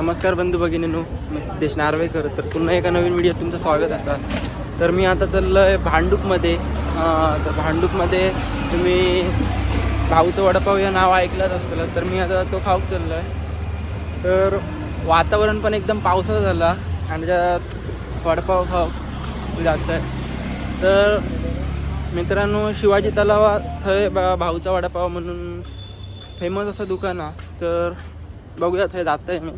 नमस्कार बंधू भगिनीनो मी सिद्धेश नार्वेकर. तर पुन्हा एका नवीन व्हिडिओत तुमचं स्वागत असा. तर मी आता चाललो आहे भांडूपमध्ये तर भांडूपमध्ये तुम्ही भाऊचं वडापाव या नाव ऐकलंच असतं तर मी आता तो खाऊक चाललो आहे तर वातावरण पण एकदम पावसाचं झाला आणि त्यात वडापाव खाऊ जात आहे तर मित्रांनो शिवाजी तलावा थंय बा भाऊचा वडापाव म्हणून फेमस असं दुकान आहे. तर बघूया थंय जात आहे मी.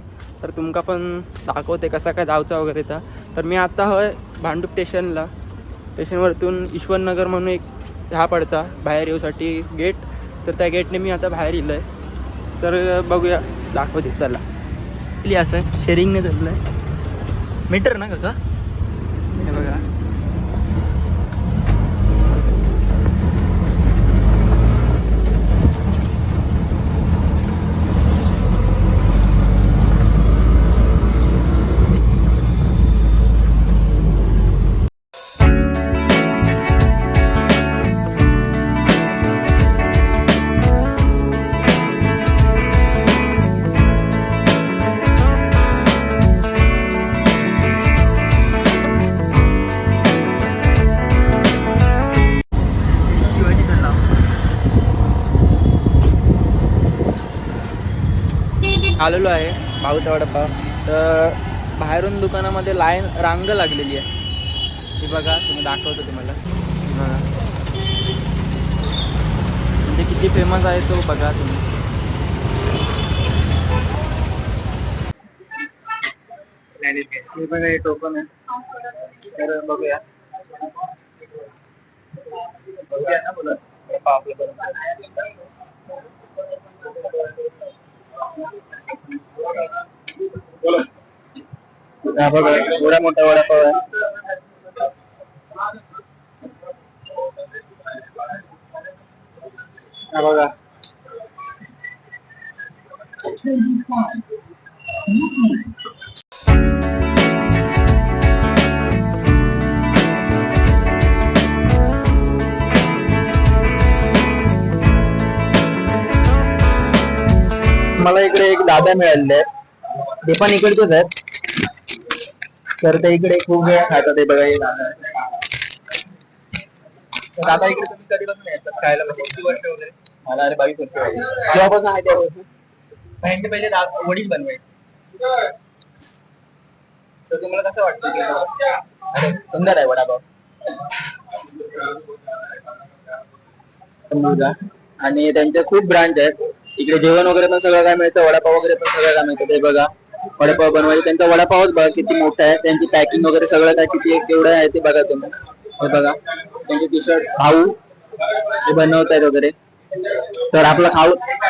तर तुमका पण दाखवते कसा काय जावचा वगैरे तर. तर मी आता होय भांडूप स्टेशनला. स्टेशनवरतून ईश्वरनगर म्हणून एक ह्या पडता बाहेर येऊसाठी गेट. तर त्या गेटने मी आता बाहेर येलो आहे तर बघूया दाखवते चला. असं आहे शेअरिंगने चाललं आहे मीटर ना काका? आलेलो आहे भाऊचा वडापाव तर बाहेरून दुकानामध्ये लाईन रांग लागलेली आहे. ती बघा तुम्ही दाखवतो तुम्हाला. म्हणजे किती फेमस आहे तो बघा तुम्ही. हे हे टोकन आहे. तर बघूया. बघूया ना बोला वडापाव आपल्याकडे. हा बघा एवढा मोठा वडापाव आहे हा बघा मला इकडे एक दादा मिळाले आहेत ते पण इकडचेच आहेत तर ते इकडे खूप वेळा खातात ते बघा हे दादा तर दादा इकडे तुम्ही कधीपासून येतात खायला म्हणजे किती वर्ष वगैरे मला अरे बावीस वर्ष झाली. केव्हापासून आहे तेव्हापासून. पहिले दा- वडील बनवायचे. तर तुम्हाला कसं वाटतं की अरे सुंदर आहे वडापाव. मुलगा. आणि त्यांचे खूप ब्रांच आहेत. इकडे जेवण वगैरे पण सगळं काय मिळतं वडापाव वगैरे पण सगळं काय मिळतं ते बघा. वडापाव बनवायचे त्यांचा वडापावच बघा किती मोठा आहे. त्यांची पॅकिंग वगैरे सगळं काय किती केवढं आहे ते बघा तुम्ही. हे बघा. त्यांचे टी शर्ट भाऊ हे बनवतायत वगैरे. तर आपला खाऊ